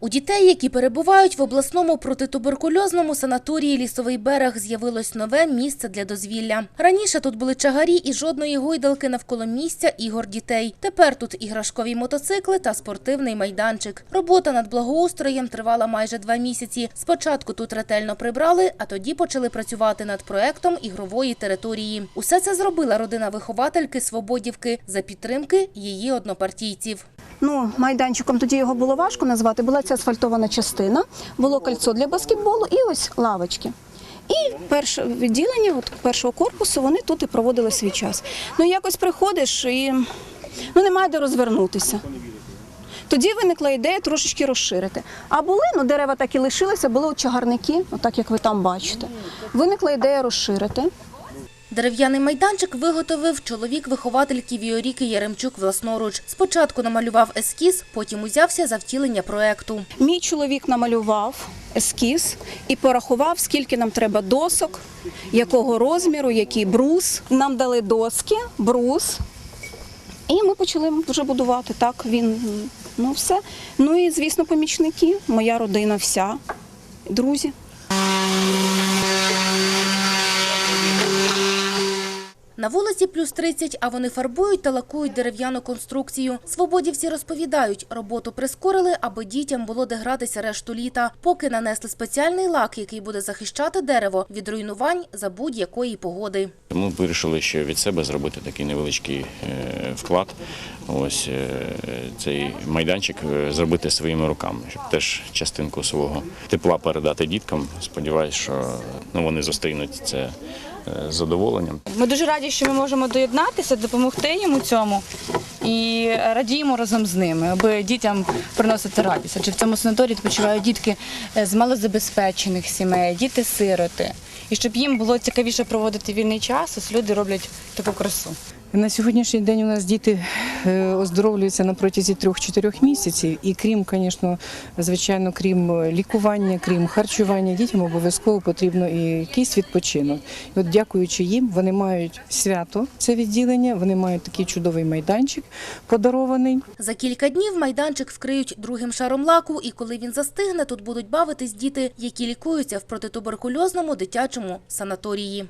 У дітей, які перебувають в обласному протитуберкульозному санаторії Лісовий берег, з'явилось нове місце для дозвілля. Раніше тут були чагарі і жодної гойдалки навколо місця ігор дітей. Тепер тут іграшкові мотоцикли та спортивний майданчик. Робота над благоустроєм тривала майже два місяці. Спочатку тут ретельно прибрали, а тоді почали працювати над проектом ігрової території. Усе це зробила родина виховательки Свободівки за підтримки її однопартійців. Ну, майданчиком тоді його було важко назвати. Була ця асфальтована частина, було кольцо для баскетболу і ось лавочки. І перше відділення от першого корпусу вони тут і проводили свій час. Ну якось приходиш і ну немає де розвернутися. Тоді виникла ідея трошечки розширити. А були, ну дерева так і лишилися, були от чагарники, отак як ви там бачите. Виникла ідея розширити. Дерев'яний майданчик виготовив чоловік виховательки Віоріки Яремчук власноруч. Спочатку намалював ескіз, потім узявся за втілення проекту. Мій чоловік намалював ескіз і порахував, скільки нам треба досок, якого розміру, який брус. Нам дали доски, брус. І ми почали вже будувати. Так, він ну все. Ну і звісно, помічники, моя родина вся, друзі. На вулиці плюс 30, а вони фарбують та лакують дерев'яну конструкцію. Свободівці розповідають, роботу прискорили, аби дітям було де гратися решту літа. Поки нанесли спеціальний лак, який буде захищати дерево від руйнувань за будь-якої погоди. Ми вирішили ще від себе зробити такий невеличкий е, вклад. Ось е, цей майданчик е, зробити своїми руками, щоб теж частинку свого тепла передати діткам. Сподіваюсь, що ну, вони зустрінуть це задоволенням. Ми дуже раді, що ми можемо доєднатися, допомогти їм у цьому і радіємо разом з ними, аби дітям приносити радість. Адже в цьому санаторії відпочивають дітки е, з малозабезпечених сімей, діти-сироти. І щоб їм було цікавіше проводити вільний час, ось люди роблять таку красу. На сьогоднішній день у нас діти е, оздоровлюються на протязі трьох-чотирьох місяців. І крім, звісно, звичайно, крім лікування, крім харчування, дітям обов'язково потрібно і якийсь відпочинок. І от дякуючи їм, вони мають свято це відділення, вони мають такий чудовий майданчик подарований. За кілька днів майданчик вкриють другим шаром лаку, і коли він застигне, тут будуть бавитись діти, які лікуються в протитуберкульозному дитячому санаторії.